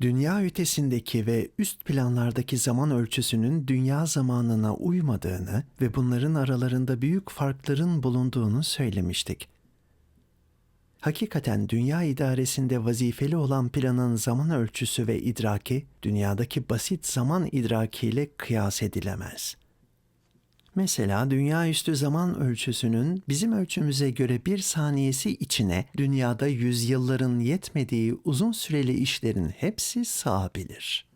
dünya ötesindeki ve üst planlardaki zaman ölçüsünün dünya zamanına uymadığını ve bunların aralarında büyük farkların bulunduğunu söylemiştik. Hakikaten dünya idaresinde vazifeli olan planın zaman ölçüsü ve idraki dünyadaki basit zaman idrakiyle kıyas edilemez. Mesela dünya üstü zaman ölçüsünün bizim ölçümüze göre bir saniyesi içine dünyada yüzyılların yetmediği uzun süreli işlerin hepsi sığabilir.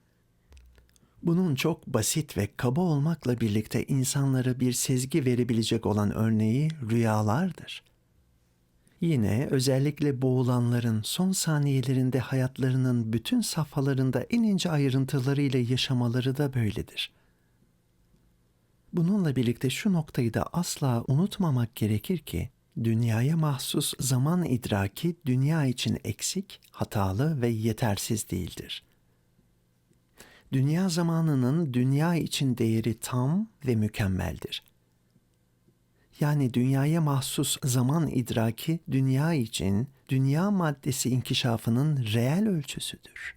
Bunun çok basit ve kaba olmakla birlikte insanlara bir sezgi verebilecek olan örneği rüyalardır. Yine özellikle boğulanların son saniyelerinde hayatlarının bütün safhalarında en ince ayrıntılarıyla yaşamaları da böyledir. Bununla birlikte şu noktayı da asla unutmamak gerekir ki, dünyaya mahsus zaman idraki dünya için eksik, hatalı ve yetersiz değildir. Dünya zamanının dünya için değeri tam ve mükemmeldir yani dünyaya mahsus zaman idraki dünya için dünya maddesi inkişafının reel ölçüsüdür.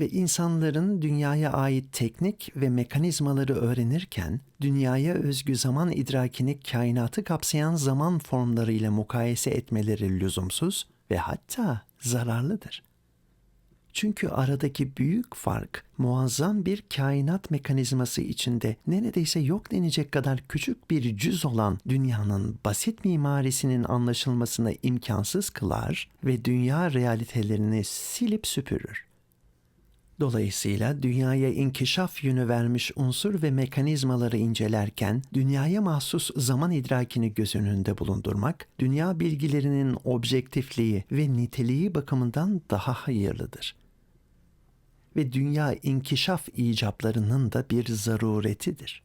Ve insanların dünyaya ait teknik ve mekanizmaları öğrenirken dünyaya özgü zaman idrakini kainatı kapsayan zaman formlarıyla mukayese etmeleri lüzumsuz ve hatta zararlıdır. Çünkü aradaki büyük fark muazzam bir kainat mekanizması içinde neredeyse yok denecek kadar küçük bir cüz olan dünyanın basit mimarisinin anlaşılmasını imkansız kılar ve dünya realitelerini silip süpürür. Dolayısıyla dünyaya inkişaf yönü vermiş unsur ve mekanizmaları incelerken dünyaya mahsus zaman idrakini göz önünde bulundurmak, dünya bilgilerinin objektifliği ve niteliği bakımından daha hayırlıdır ve dünya inkişaf icaplarının da bir zaruretidir.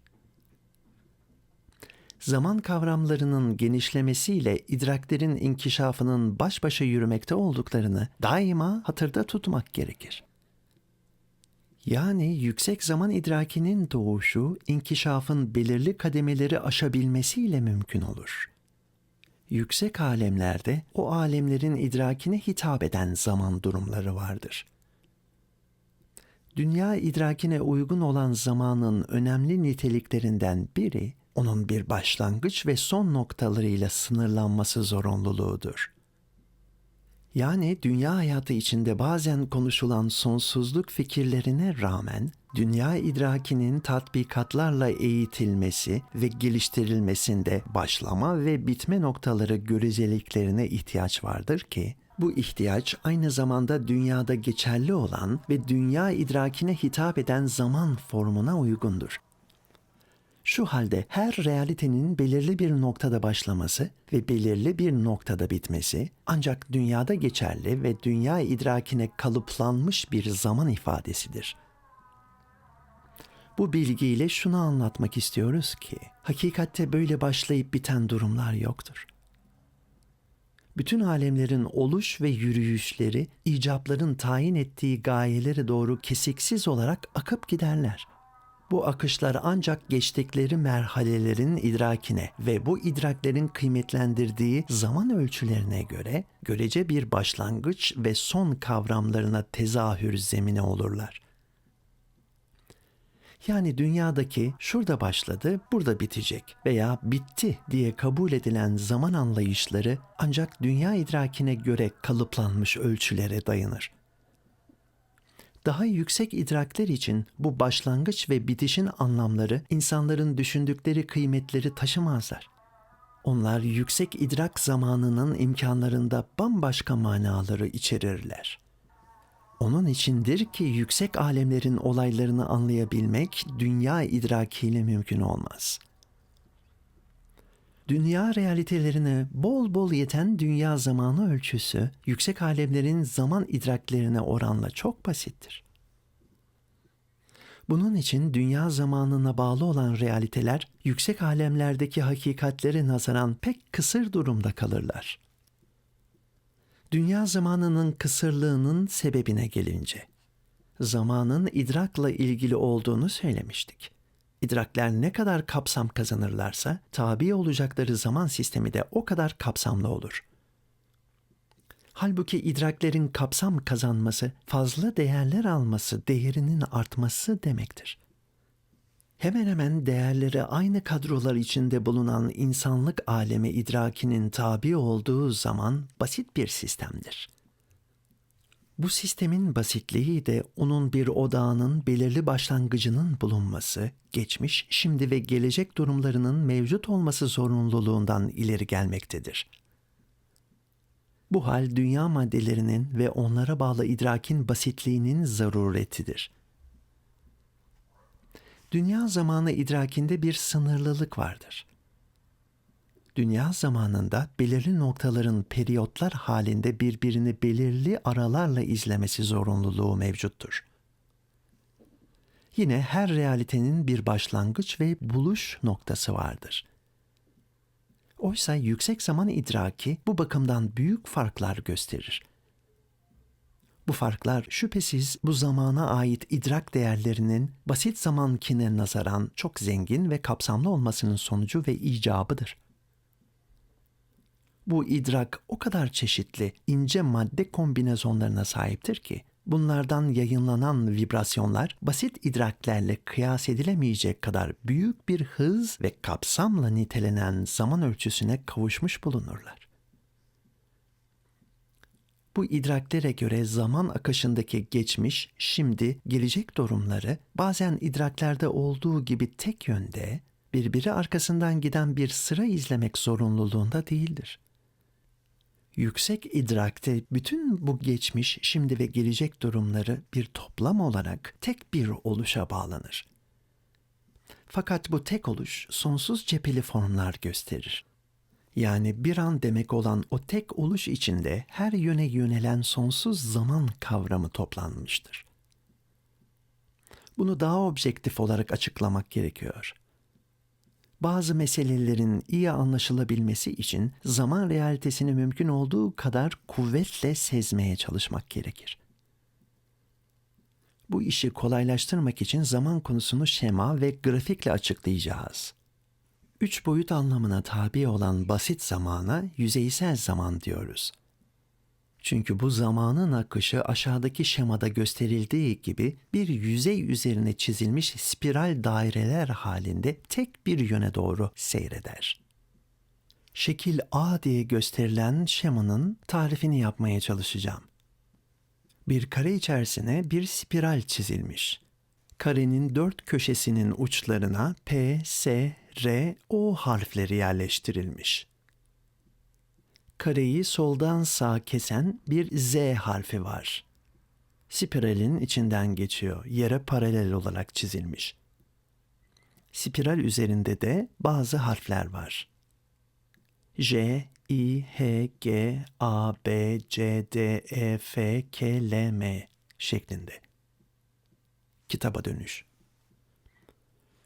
Zaman kavramlarının genişlemesiyle idraklerin inkişafının baş başa yürümekte olduklarını daima hatırda tutmak gerekir. Yani yüksek zaman idrakinin doğuşu, inkişafın belirli kademeleri aşabilmesiyle mümkün olur. Yüksek alemlerde o alemlerin idrakine hitap eden zaman durumları vardır dünya idrakine uygun olan zamanın önemli niteliklerinden biri, onun bir başlangıç ve son noktalarıyla sınırlanması zorunluluğudur. Yani dünya hayatı içinde bazen konuşulan sonsuzluk fikirlerine rağmen dünya idrakinin tatbikatlarla eğitilmesi ve geliştirilmesinde başlama ve bitme noktaları göreceliklerine ihtiyaç vardır ki bu ihtiyaç aynı zamanda dünyada geçerli olan ve dünya idrakine hitap eden zaman formuna uygundur. Şu halde her realitenin belirli bir noktada başlaması ve belirli bir noktada bitmesi ancak dünyada geçerli ve dünya idrakine kalıplanmış bir zaman ifadesidir. Bu bilgiyle şunu anlatmak istiyoruz ki hakikatte böyle başlayıp biten durumlar yoktur bütün alemlerin oluş ve yürüyüşleri icapların tayin ettiği gayelere doğru kesiksiz olarak akıp giderler. Bu akışlar ancak geçtikleri merhalelerin idrakine ve bu idraklerin kıymetlendirdiği zaman ölçülerine göre görece bir başlangıç ve son kavramlarına tezahür zemine olurlar. Yani dünyadaki şurada başladı, burada bitecek veya bitti diye kabul edilen zaman anlayışları ancak dünya idrakine göre kalıplanmış ölçülere dayanır. Daha yüksek idrakler için bu başlangıç ve bitişin anlamları insanların düşündükleri kıymetleri taşımazlar. Onlar yüksek idrak zamanının imkanlarında bambaşka manaları içerirler. Onun içindir ki yüksek alemlerin olaylarını anlayabilmek dünya idrakiyle mümkün olmaz. Dünya realitelerine bol bol yeten dünya zamanı ölçüsü yüksek alemlerin zaman idraklerine oranla çok basittir. Bunun için dünya zamanına bağlı olan realiteler yüksek alemlerdeki hakikatlere nazaran pek kısır durumda kalırlar dünya zamanının kısırlığının sebebine gelince, zamanın idrakla ilgili olduğunu söylemiştik. İdrakler ne kadar kapsam kazanırlarsa, tabi olacakları zaman sistemi de o kadar kapsamlı olur. Halbuki idraklerin kapsam kazanması, fazla değerler alması, değerinin artması demektir. Hemen hemen değerleri aynı kadrolar içinde bulunan insanlık alemi idrakinin tabi olduğu zaman basit bir sistemdir. Bu sistemin basitliği de onun bir odağının belirli başlangıcının bulunması, geçmiş, şimdi ve gelecek durumlarının mevcut olması zorunluluğundan ileri gelmektedir. Bu hal dünya maddelerinin ve onlara bağlı idrakin basitliğinin zaruretidir. Dünya zamanı idrakinde bir sınırlılık vardır. Dünya zamanında belirli noktaların periyotlar halinde birbirini belirli aralarla izlemesi zorunluluğu mevcuttur. Yine her realitenin bir başlangıç ve buluş noktası vardır. Oysa yüksek zaman idraki bu bakımdan büyük farklar gösterir. Bu farklar şüphesiz bu zamana ait idrak değerlerinin basit zamankine nazaran çok zengin ve kapsamlı olmasının sonucu ve icabıdır. Bu idrak o kadar çeşitli, ince madde kombinasyonlarına sahiptir ki, bunlardan yayınlanan vibrasyonlar basit idraklerle kıyas edilemeyecek kadar büyük bir hız ve kapsamla nitelenen zaman ölçüsüne kavuşmuş bulunurlar. Bu idraklere göre zaman akışındaki geçmiş, şimdi, gelecek durumları bazen idraklerde olduğu gibi tek yönde, birbiri arkasından giden bir sıra izlemek zorunluluğunda değildir. Yüksek idrakte bütün bu geçmiş, şimdi ve gelecek durumları bir toplam olarak tek bir oluşa bağlanır. Fakat bu tek oluş sonsuz cepheli formlar gösterir. Yani bir an demek olan o tek oluş içinde her yöne yönelen sonsuz zaman kavramı toplanmıştır. Bunu daha objektif olarak açıklamak gerekiyor. Bazı meselelerin iyi anlaşılabilmesi için zaman realitesini mümkün olduğu kadar kuvvetle sezmeye çalışmak gerekir. Bu işi kolaylaştırmak için zaman konusunu şema ve grafikle açıklayacağız. Üç boyut anlamına tabi olan basit zamana yüzeysel zaman diyoruz. Çünkü bu zamanın akışı aşağıdaki şemada gösterildiği gibi bir yüzey üzerine çizilmiş spiral daireler halinde tek bir yöne doğru seyreder. Şekil A diye gösterilen şemanın tarifini yapmaya çalışacağım. Bir kare içerisine bir spiral çizilmiş. Karenin dört köşesinin uçlarına P, S, R, O harfleri yerleştirilmiş. Kareyi soldan sağa kesen bir Z harfi var. Spiralin içinden geçiyor, yere paralel olarak çizilmiş. Spiral üzerinde de bazı harfler var. J, I, H, G, A, B, C, D, E, F, K, L, M şeklinde. Kitaba dönüş.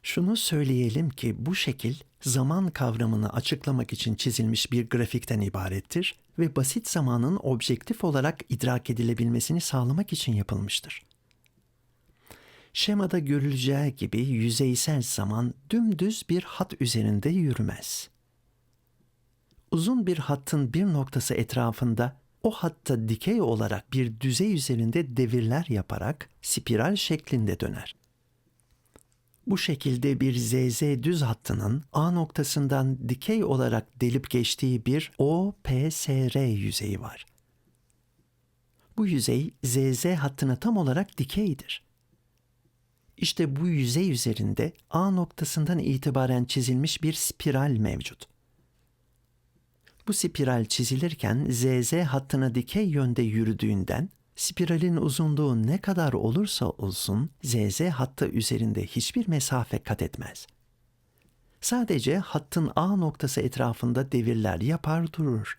Şunu söyleyelim ki bu şekil zaman kavramını açıklamak için çizilmiş bir grafikten ibarettir ve basit zamanın objektif olarak idrak edilebilmesini sağlamak için yapılmıştır. Şemada görüleceği gibi yüzeysel zaman dümdüz bir hat üzerinde yürümez. Uzun bir hattın bir noktası etrafında o hatta dikey olarak bir düzey üzerinde devirler yaparak spiral şeklinde döner. Bu şekilde bir ZZ düz hattının A noktasından dikey olarak delip geçtiği bir OPSR yüzeyi var. Bu yüzey ZZ hattına tam olarak dikeydir. İşte bu yüzey üzerinde A noktasından itibaren çizilmiş bir spiral mevcut. Bu spiral çizilirken ZZ hattına dikey yönde yürüdüğünden Spiralin uzunluğu ne kadar olursa olsun ZZ hattı üzerinde hiçbir mesafe kat etmez. Sadece hattın A noktası etrafında devirler yapar durur.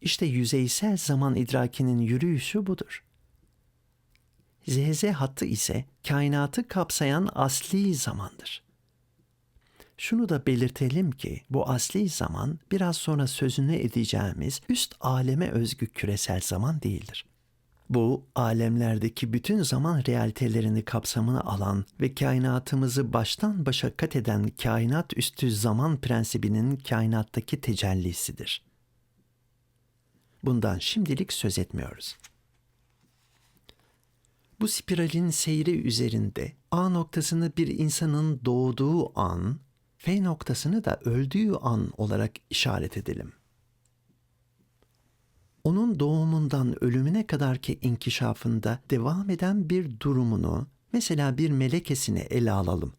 İşte yüzeysel zaman idrakinin yürüyüşü budur. ZZ hattı ise kainatı kapsayan asli zamandır. Şunu da belirtelim ki bu asli zaman biraz sonra sözünü edeceğimiz üst aleme özgü küresel zaman değildir. Bu alemlerdeki bütün zaman realitelerini kapsamına alan ve kainatımızı baştan başa kat eden kainat üstü zaman prensibinin kainattaki tecellisidir. bundan şimdilik söz etmiyoruz. Bu spiralin seyri üzerinde A noktasını bir insanın doğduğu an, F noktasını da öldüğü an olarak işaret edelim. Onun doğumundan ölümüne kadarki inkişafında devam eden bir durumunu, mesela bir melekesini ele alalım.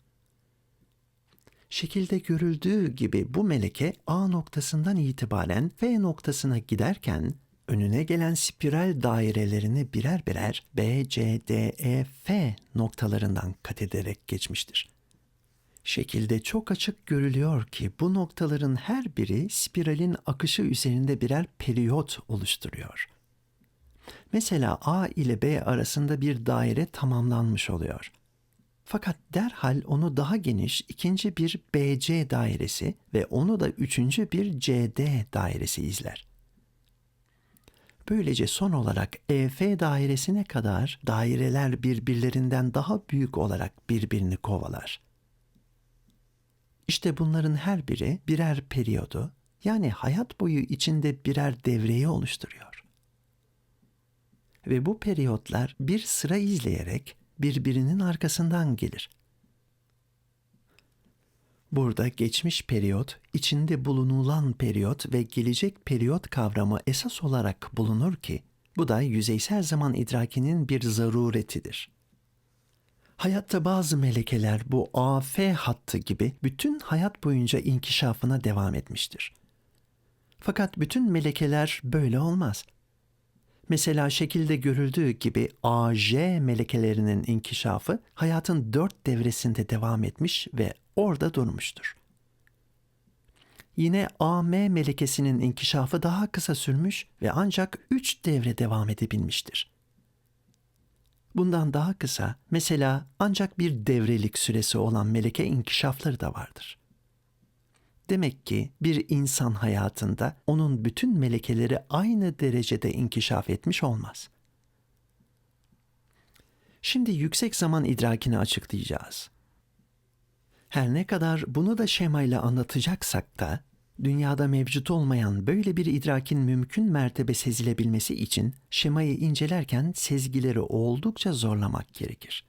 Şekilde görüldüğü gibi bu meleke A noktasından itibaren F noktasına giderken önüne gelen spiral dairelerini birer birer B, C, D, E, F noktalarından kat ederek geçmiştir. Şekilde çok açık görülüyor ki bu noktaların her biri spiralin akışı üzerinde birer periyot oluşturuyor. Mesela A ile B arasında bir daire tamamlanmış oluyor. Fakat derhal onu daha geniş ikinci bir BC dairesi ve onu da üçüncü bir CD dairesi izler. Böylece son olarak EF dairesine kadar daireler birbirlerinden daha büyük olarak birbirini kovalar. İşte bunların her biri birer periyodu yani hayat boyu içinde birer devreyi oluşturuyor. Ve bu periyotlar bir sıra izleyerek birbirinin arkasından gelir. Burada geçmiş periyot, içinde bulunulan periyot ve gelecek periyot kavramı esas olarak bulunur ki bu da yüzeysel zaman idrakinin bir zaruretidir. Hayatta bazı melekeler bu AF hattı gibi bütün hayat boyunca inkişafına devam etmiştir. Fakat bütün melekeler böyle olmaz. Mesela şekilde görüldüğü gibi AJ melekelerinin inkişafı hayatın dört devresinde devam etmiş ve orada durmuştur. Yine AM melekesinin inkişafı daha kısa sürmüş ve ancak üç devre devam edebilmiştir. Bundan daha kısa, mesela ancak bir devrelik süresi olan meleke inkişafları da vardır. Demek ki bir insan hayatında onun bütün melekeleri aynı derecede inkişaf etmiş olmaz. Şimdi yüksek zaman idrakini açıklayacağız. Her ne kadar bunu da şemayla anlatacaksak da dünyada mevcut olmayan böyle bir idrakin mümkün mertebe sezilebilmesi için şemayı incelerken sezgileri oldukça zorlamak gerekir.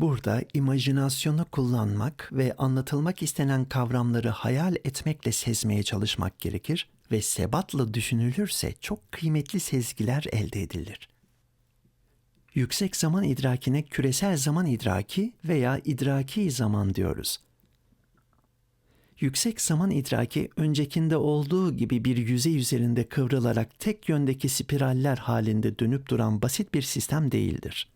Burada imajinasyonu kullanmak ve anlatılmak istenen kavramları hayal etmekle sezmeye çalışmak gerekir ve sebatla düşünülürse çok kıymetli sezgiler elde edilir. Yüksek zaman idrakine küresel zaman idraki veya idraki zaman diyoruz. Yüksek zaman idraki öncekinde olduğu gibi bir yüzey üzerinde kıvrılarak tek yöndeki spiraller halinde dönüp duran basit bir sistem değildir.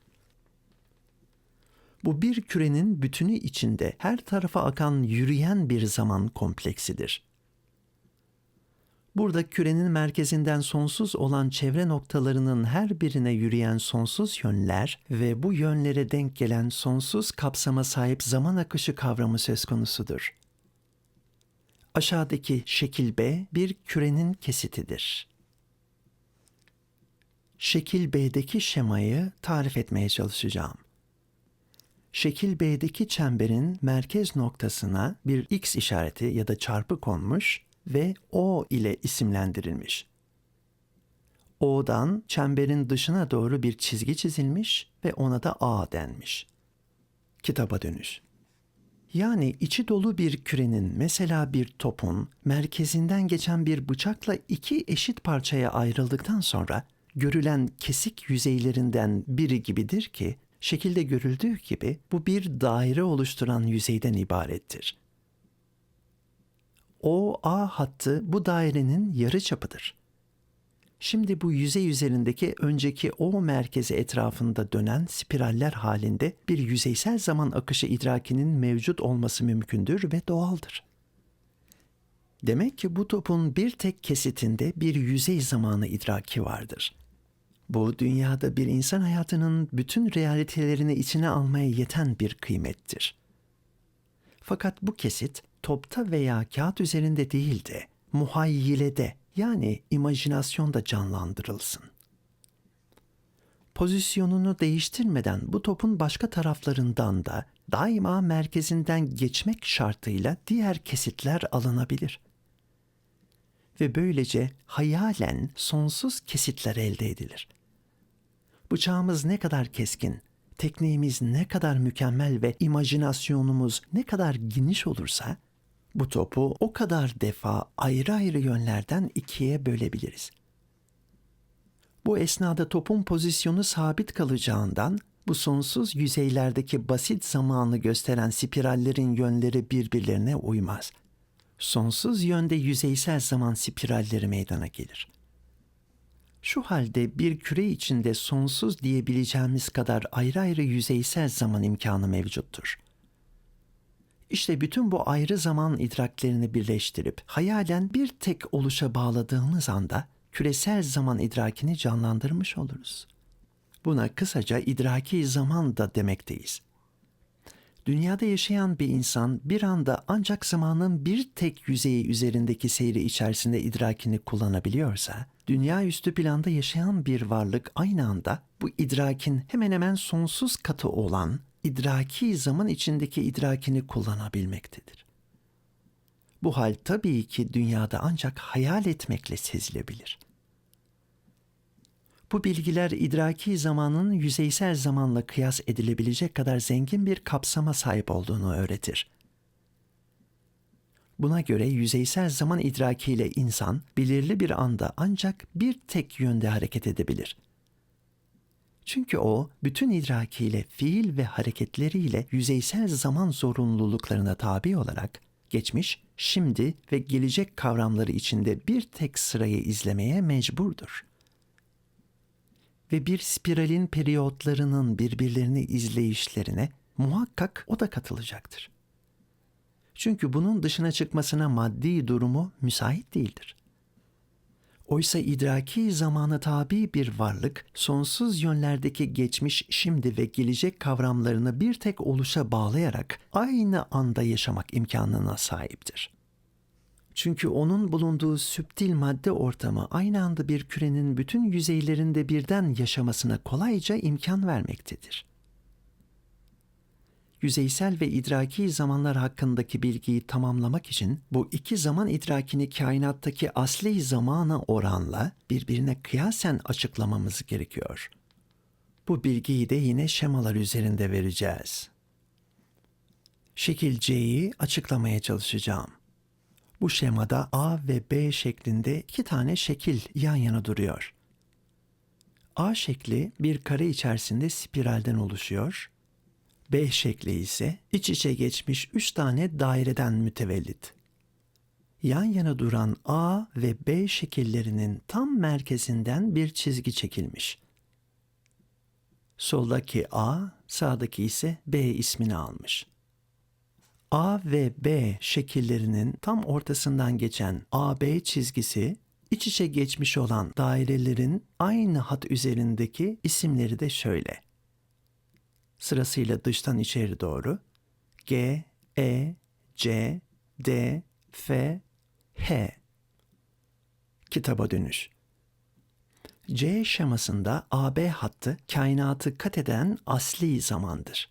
Bu bir kürenin bütünü içinde her tarafa akan yürüyen bir zaman kompleksidir. Burada kürenin merkezinden sonsuz olan çevre noktalarının her birine yürüyen sonsuz yönler ve bu yönlere denk gelen sonsuz kapsama sahip zaman akışı kavramı söz konusudur. Aşağıdaki şekil B bir kürenin kesitidir. Şekil B'deki şemayı tarif etmeye çalışacağım. Şekil B'deki çemberin merkez noktasına bir x işareti ya da çarpı konmuş ve O ile isimlendirilmiş. O'dan çemberin dışına doğru bir çizgi çizilmiş ve ona da A denmiş. Kitaba dönüş. Yani içi dolu bir kürenin mesela bir topun merkezinden geçen bir bıçakla iki eşit parçaya ayrıldıktan sonra görülen kesik yüzeylerinden biri gibidir ki şekilde görüldüğü gibi bu bir daire oluşturan yüzeyden ibarettir. O A hattı bu dairenin yarı çapıdır. Şimdi bu yüzey üzerindeki önceki O merkezi etrafında dönen spiraller halinde bir yüzeysel zaman akışı idrakinin mevcut olması mümkündür ve doğaldır. Demek ki bu topun bir tek kesitinde bir yüzey zamanı idraki vardır. Bu dünyada bir insan hayatının bütün realitelerini içine almaya yeten bir kıymettir. Fakat bu kesit topta veya kağıt üzerinde değil de muhayyilede yani imajinasyonda canlandırılsın. Pozisyonunu değiştirmeden bu topun başka taraflarından da daima merkezinden geçmek şartıyla diğer kesitler alınabilir. ve böylece hayalen sonsuz kesitler elde edilir. Bıçağımız ne kadar keskin, tekniğimiz ne kadar mükemmel ve imajinasyonumuz ne kadar geniş olursa bu topu o kadar defa ayrı ayrı yönlerden ikiye bölebiliriz. Bu esnada topun pozisyonu sabit kalacağından bu sonsuz yüzeylerdeki basit zamanı gösteren spirallerin yönleri birbirlerine uymaz. Sonsuz yönde yüzeysel zaman spiralleri meydana gelir. Şu halde bir küre içinde sonsuz diyebileceğimiz kadar ayrı ayrı yüzeysel zaman imkanı mevcuttur. İşte bütün bu ayrı zaman idraklerini birleştirip hayalen bir tek oluşa bağladığımız anda küresel zaman idrakini canlandırmış oluruz. Buna kısaca idraki zaman da demekteyiz. Dünyada yaşayan bir insan bir anda ancak zamanın bir tek yüzeyi üzerindeki seyri içerisinde idrakini kullanabiliyorsa, dünya üstü planda yaşayan bir varlık aynı anda bu idrakin hemen hemen sonsuz katı olan idraki zaman içindeki idrakini kullanabilmektedir. Bu hal tabii ki dünyada ancak hayal etmekle sezilebilir. Bu bilgiler idraki zamanın yüzeysel zamanla kıyas edilebilecek kadar zengin bir kapsama sahip olduğunu öğretir. Buna göre yüzeysel zaman idrakiyle insan belirli bir anda ancak bir tek yönde hareket edebilir. Çünkü o bütün idrakiyle, fiil ve hareketleriyle yüzeysel zaman zorunluluklarına tabi olarak geçmiş, şimdi ve gelecek kavramları içinde bir tek sırayı izlemeye mecburdur. Ve bir spiralin periyotlarının birbirlerini izleyişlerine muhakkak o da katılacaktır. Çünkü bunun dışına çıkmasına maddi durumu müsait değildir. Oysa idraki zamana tabi bir varlık, sonsuz yönlerdeki geçmiş, şimdi ve gelecek kavramlarını bir tek oluşa bağlayarak aynı anda yaşamak imkanına sahiptir. Çünkü onun bulunduğu süptil madde ortamı aynı anda bir kürenin bütün yüzeylerinde birden yaşamasına kolayca imkan vermektedir yüzeysel ve idraki zamanlar hakkındaki bilgiyi tamamlamak için bu iki zaman idrakini kainattaki asli zamana oranla birbirine kıyasen açıklamamız gerekiyor. Bu bilgiyi de yine şemalar üzerinde vereceğiz. Şekil C'yi açıklamaya çalışacağım. Bu şemada A ve B şeklinde iki tane şekil yan yana duruyor. A şekli bir kare içerisinde spiralden oluşuyor B şekli ise iç içe geçmiş üç tane daireden mütevellit. Yan yana duran A ve B şekillerinin tam merkezinden bir çizgi çekilmiş. Soldaki A, sağdaki ise B ismini almış. A ve B şekillerinin tam ortasından geçen AB çizgisi iç içe geçmiş olan dairelerin aynı hat üzerindeki isimleri de şöyle sırasıyla dıştan içeri doğru G, E, C, D, F, H. Kitaba dönüş. C şemasında AB hattı kainatı kat eden asli zamandır.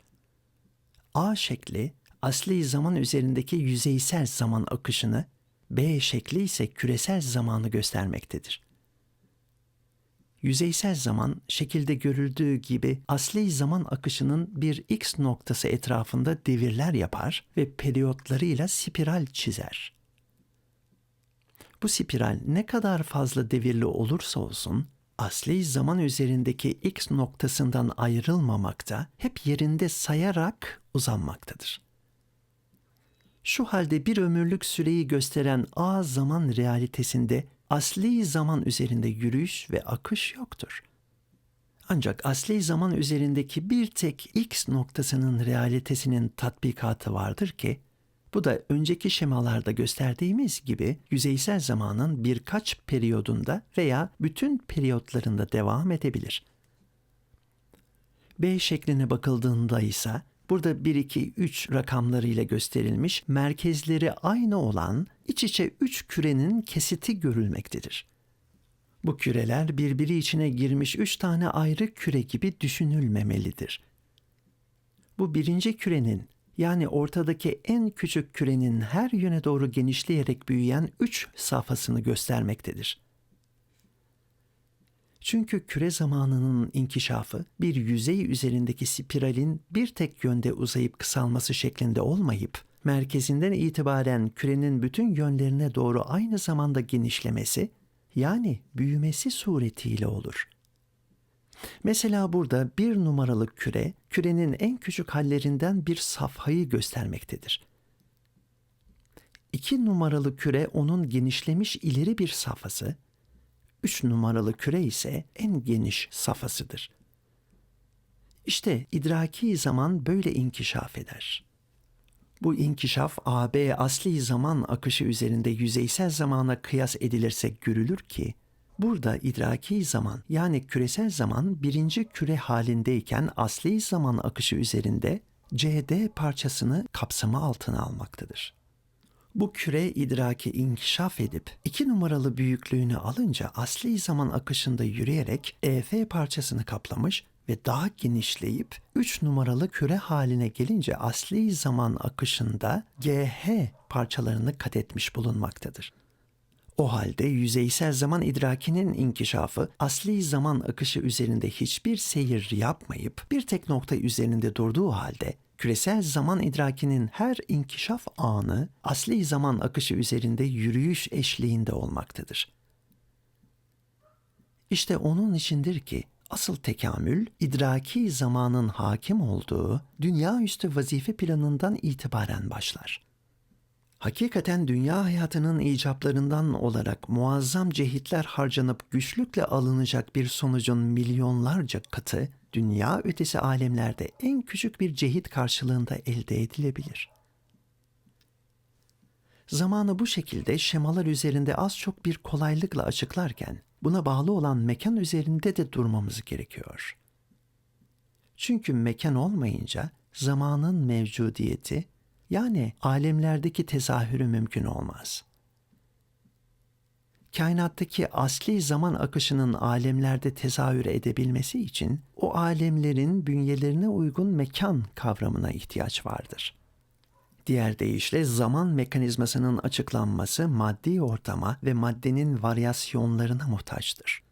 A şekli asli zaman üzerindeki yüzeysel zaman akışını, B şekli ise küresel zamanı göstermektedir. Yüzeysel zaman şekilde görüldüğü gibi asli zaman akışının bir x noktası etrafında devirler yapar ve periyotlarıyla spiral çizer. Bu spiral ne kadar fazla devirli olursa olsun asli zaman üzerindeki x noktasından ayrılmamakta, hep yerinde sayarak uzanmaktadır. Şu halde bir ömürlük süreyi gösteren A zaman realitesinde asli zaman üzerinde yürüyüş ve akış yoktur. Ancak asli zaman üzerindeki bir tek x noktasının realitesinin tatbikatı vardır ki, bu da önceki şemalarda gösterdiğimiz gibi yüzeysel zamanın birkaç periyodunda veya bütün periyotlarında devam edebilir. B şekline bakıldığında ise Burada 1, 2, 3 rakamlarıyla gösterilmiş merkezleri aynı olan iç içe 3 kürenin kesiti görülmektedir. Bu küreler birbiri içine girmiş 3 tane ayrı küre gibi düşünülmemelidir. Bu birinci kürenin yani ortadaki en küçük kürenin her yöne doğru genişleyerek büyüyen üç safhasını göstermektedir. Çünkü küre zamanının inkişafı bir yüzey üzerindeki spiralin bir tek yönde uzayıp kısalması şeklinde olmayıp merkezinden itibaren kürenin bütün yönlerine doğru aynı zamanda genişlemesi yani büyümesi suretiyle olur. Mesela burada bir numaralı küre, kürenin en küçük hallerinden bir safhayı göstermektedir. İki numaralı küre onun genişlemiş ileri bir safhası, üç numaralı küre ise en geniş safhasıdır. İşte idraki zaman böyle inkişaf eder. Bu inkişaf AB asli zaman akışı üzerinde yüzeysel zamana kıyas edilirse görülür ki, burada idraki zaman yani küresel zaman birinci küre halindeyken asli zaman akışı üzerinde CD parçasını kapsama altına almaktadır. Bu küre idraki inkişaf edip iki numaralı büyüklüğünü alınca asli zaman akışında yürüyerek EF parçasını kaplamış ve daha genişleyip 3 numaralı küre haline gelince asli zaman akışında GH parçalarını kat etmiş bulunmaktadır. O halde yüzeysel zaman idrakinin inkişafı asli zaman akışı üzerinde hiçbir seyir yapmayıp bir tek nokta üzerinde durduğu halde küresel zaman idrakinin her inkişaf anı asli zaman akışı üzerinde yürüyüş eşliğinde olmaktadır. İşte onun içindir ki asıl tekamül idraki zamanın hakim olduğu dünya üstü vazife planından itibaren başlar. Hakikaten dünya hayatının icaplarından olarak muazzam cehitler harcanıp güçlükle alınacak bir sonucun milyonlarca katı dünya ötesi alemlerde en küçük bir cehit karşılığında elde edilebilir. Zamanı bu şekilde şemalar üzerinde az çok bir kolaylıkla açıklarken buna bağlı olan mekan üzerinde de durmamız gerekiyor. Çünkü mekan olmayınca zamanın mevcudiyeti yani alemlerdeki tezahürü mümkün olmaz. Kainattaki asli zaman akışının alemlerde tezahür edebilmesi için o alemlerin bünyelerine uygun mekan kavramına ihtiyaç vardır. Diğer deyişle zaman mekanizmasının açıklanması maddi ortama ve maddenin varyasyonlarına muhtaçtır.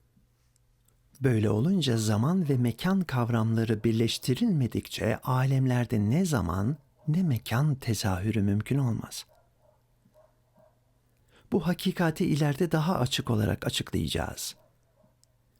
Böyle olunca zaman ve mekan kavramları birleştirilmedikçe alemlerde ne zaman ne mekan tezahürü mümkün olmaz. Bu hakikati ileride daha açık olarak açıklayacağız.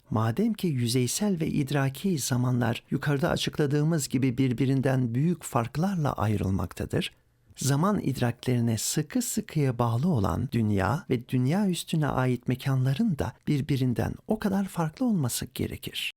Madem ki yüzeysel ve idraki zamanlar yukarıda açıkladığımız gibi birbirinden büyük farklarla ayrılmaktadır, zaman idraklerine sıkı sıkıya bağlı olan dünya ve dünya üstüne ait mekanların da birbirinden o kadar farklı olması gerekir.